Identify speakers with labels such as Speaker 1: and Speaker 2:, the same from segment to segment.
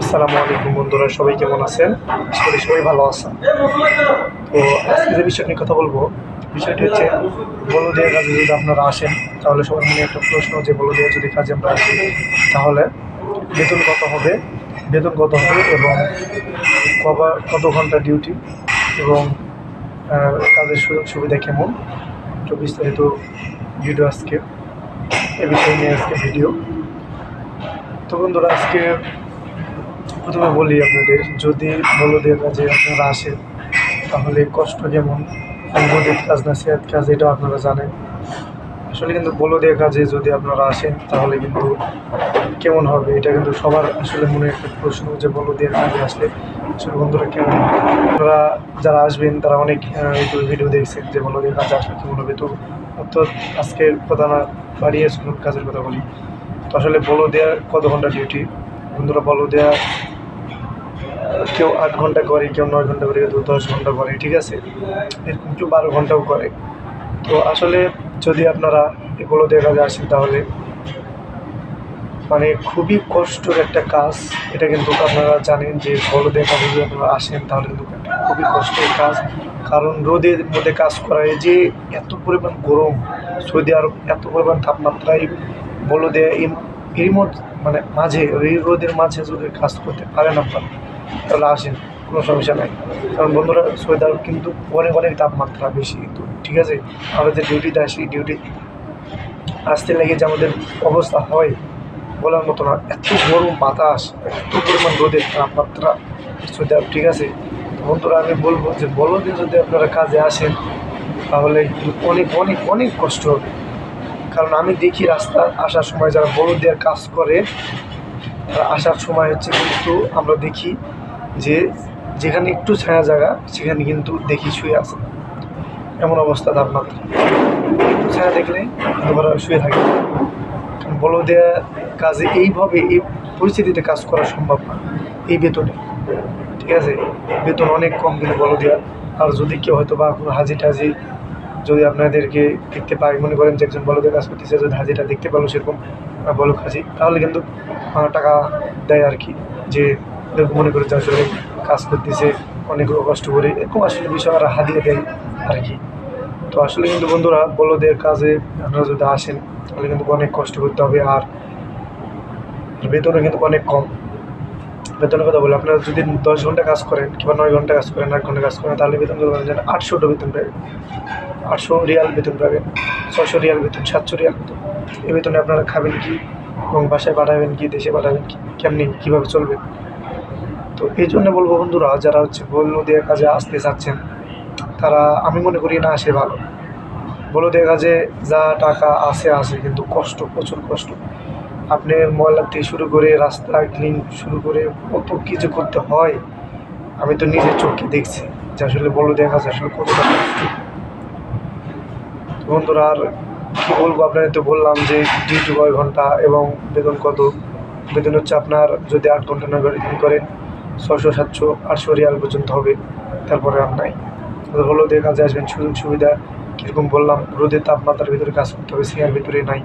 Speaker 1: আসসালামু আলাইকুম বন্ধুরা, সবাই কেমন আছেন? করি সবাই ভালো আছেন। তো আজকে যে বিষয় নিয়ে কথা বলব, বিষয়টি হচ্ছে বলদের কাজে যদি আপনারা আসেন, তাহলে সবার মনে একটা প্রশ্ন যে বলদের যদি কাজে আমরা আসি, তাহলে বেতন কত হবে? বেতন কত হবে এবং কবার, কত ঘণ্টা ডিউটি এবং কাজের সুযোগ সুবিধা কেমন? তো বিস্তারিত ভিডিও আজকে, এ বিষয় নিয়ে আজকে ভিডিও তো বন্ধুরা, আজকে প্রথমে বলি আপনাদের, যদি বলদের কাজে আপনারা আসেন, তাহলে কষ্ট কেমন বলদের কাজ না, সেহাত কাজ, এটাও আপনারা জানেন। আসলে কিন্তু বলদের কাজে যদি আপনারা আসেন, তাহলে কিন্তু কেমন হবে, এটা কিন্তু সবার আসলে মনে একটা প্রশ্ন যে বলদের কাজে আসলে আসলে বন্ধুরা কেমন? আপনারা যারা আসবেন, তারা অনেক ইউটিউব ভিডিও দেখছেন যে বলদের কাজে আসলে কেমন হবে। তো তো আজকের কথা না বাড়িয়ে কাজের কথা বলি। তো আসলে বলো দেওয়া কত ঘণ্টা ডিউটি? বন্ধুরা বলো দেওয়া কেউ আট ঘণ্টা করে, কেউ নয় ঘণ্টা করে, কেউ দশ ঘণ্টা করে, ঠিক আছে? এরকম কেউ বারো ঘন্টাও করে। তো আসলে যদি আপনারা এগুলো দেখা যায় আসেন তাহলে মানে খুবই কষ্টের একটা কাজ। এটা কিন্তু আপনারা জানেন যে বড় দেখা যদি আপনারা আসেন তাহলে কিন্তু খুবই কষ্টের কাজ। কারণ রোদের মধ্যে কাজ করায় যে এত পরিমাণ গরম, সৌদি আরব এত পরিমাণ তাপমাত্রায় বলো মধ্যে মানে মাঝে এই রোদের মাঝে যদি কাজ করতে পারেন আপনারা, তাহলে আসেন, কোনো সমস্যা নাই। কারণ বন্ধুরা সৌদি আরব কিন্তু অনেক অনেক তাপমাত্রা বেশি, কিন্তু ঠিক আছে, আমরা যে ডিউটিতে আসি ডিউটি আসতে লেগে যে আমাদের অবস্থা হয়, বলার মতো না। এত গরম বাতাস, এত পরিমাণ রোদের তাপমাত্রা সৌদি ঠিক আছে? বন্ধুরা, আমি বলব যে বলদে যদি আপনারা কাজে আসেন, তাহলে অনেক অনেক অনেক কষ্ট হবে। কারণ আমি দেখি রাস্তা আসার সময় যারা বলদের কাজ করে, তারা আসার সময় হচ্ছে কিন্তু আমরা দেখি যে যেখানে একটু ছায়া জায়গা, সেখানে কিন্তু দেখি শুয়ে আছে। এমন অবস্থা তাপমাত্রা। একটু ছায়া দেখলে শুয়ে থাকে। বলো দেওয়া কাজে এইভাবে এই পরিস্থিতিতে কাজ করা সম্ভব না, এই বেতনে। ঠিক আছে? বেতন অনেক কম কিন্তু বলো দেওয়া আর যদি কেউ হয়তো বা হাজি টাজি যদি আপনাদেরকে দেখতে পাই, মনে করেন যে একজন বলদের কাজ করতেছে, যদি হাজিটা দেখতে পারল সেরকম বলক হাজি তাহলে কিন্তু টাকা দেয় আর কি। যে মনে করে যে আসলে কাজ করতেছে, অনেক কষ্ট করে, এরকম আসলে বিষয় আর হাদিয়ে দেয় আর কি। তো আসলে কিন্তু বন্ধুরা, বলদের কাজে আপনারা যদি আসেন, তাহলে কিন্তু অনেক কষ্ট করতে হবে আর বেতনও কিন্তু অনেক কম। বেতনের কথা বলি, আপনারা যদি দশ ঘণ্টা কাজ করেন কিংবা নয় ঘণ্টা কাজ করেন, আট ঘণ্টা কাজ করেন, তাহলে বেতন কত পাবেন আটশোটা বেতন পাবেন। আটশো রিয়াল বেতন পাবেন ছশো রিয়াল বেতন, সাতশো রিয়াল বেতন। এই বেতনে আপনারা খাবেন কি এবং বাসায় পাঠাবেন কি, দেশে পাঠাবেন কি, কেমনি, কীভাবে চলবেন তো এই জন্য বলব বন্ধুরা, যারা হচ্ছে বলল দিয়ে কাজে আসতে চাচ্ছেন, তারা আমি মনে করি না আসে ভালো। বলো দেখা যে যা টাকা আসে আসে কিন্তু কষ্ট, প্রচুর কষ্ট। আপনি ময়লা থেকে শুরু করে রাস্তা ক্লিন শুরু করে কত কিছু করতে হয়, আমি তো নিজের চোখে দেখছি যে আসলে বলো দেখা যায়, আসলে কতটা বন্ধুরা, আর কী বলব, আপনাদের তো বললাম যে ডিউটি কয় ঘণ্টা এবং বেতন কত? বেতন হচ্ছে আপনার যদি আট ঘণ্টা নয় করেন ছশো সাতশো, আটশো রিয়াল পর্যন্ত হবে, তারপরে আর নাই। হলো দিয়ে কাজে আসবেন সুযোগ সুবিধা কীরকম বললাম, রোদের তাপমাত্রার ভিতরে কাজ করতে হবে সিয়ার ভিতরে নাই।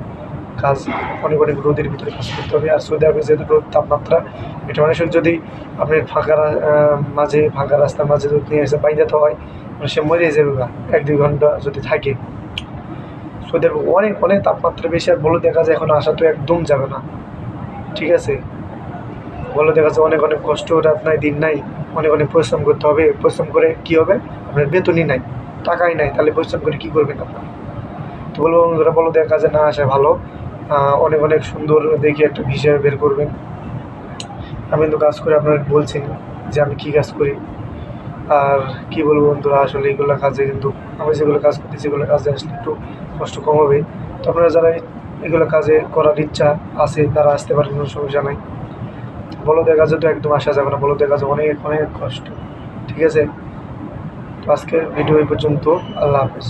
Speaker 1: কাজ অনেক অনেক রোদের ভিতরে কাজ করতে হবে। আর সৌদি আরবে যেহেতু রোদ তাপমাত্রা, এটা অনেক যদি আপনি ফাঁকা মাঝে, ফাঁকা রাস্তার মাঝে যদি নিয়ে এসে বাইরে যেতে হয় মানে সে মরে যাবে এক দুই ঘণ্টা যদি থাকে। সৌদি আরবে অনেক অনেক তাপমাত্রা বেশি আর বলে দেখা যায় এখন আসা তো একদম যাবে না। ঠিক আছে? বলে দেখা যায় অনেক অনেক কষ্ট, রাত নাই, দিন নাই, অনেক অনেক পরিশ্রম করতে হবে। পরিশ্রম করে কি হবে? আপনার বেতনই নাই, টাকাই নাই, তাহলে পরিশ্রম করে কি করবেন আপনার? তো বলব বন্ধুরা বলো দেখা যায় না আসা ভালো। অনেক অনেক সুন্দর দেখে একটা ভিসা বের করবেন। আমি কিন্তু কাজ করে আপনার বলছি যে আমি কী কাজ করি। আর কি বলব বন্ধুরা, আসলে এগুলো কাজে কিন্তু আমি যেগুলো কাজ করতেছি এগুলো কাজে আসলে একটু কষ্ট কম হবে। তো আপনারা যারা এগুলো কাজে করার ইচ্ছা আছে, তারা আসতে পারেন কোনো সমস্যা নাই বলদের কাজে তো একদম আসা যাবে না, বলদের কাজে অনেক অনেক কষ্ট। ঠিক আছে? তো আজকের ভিডিও এই পর্যন্ত। আল্লাহ হাফেজ।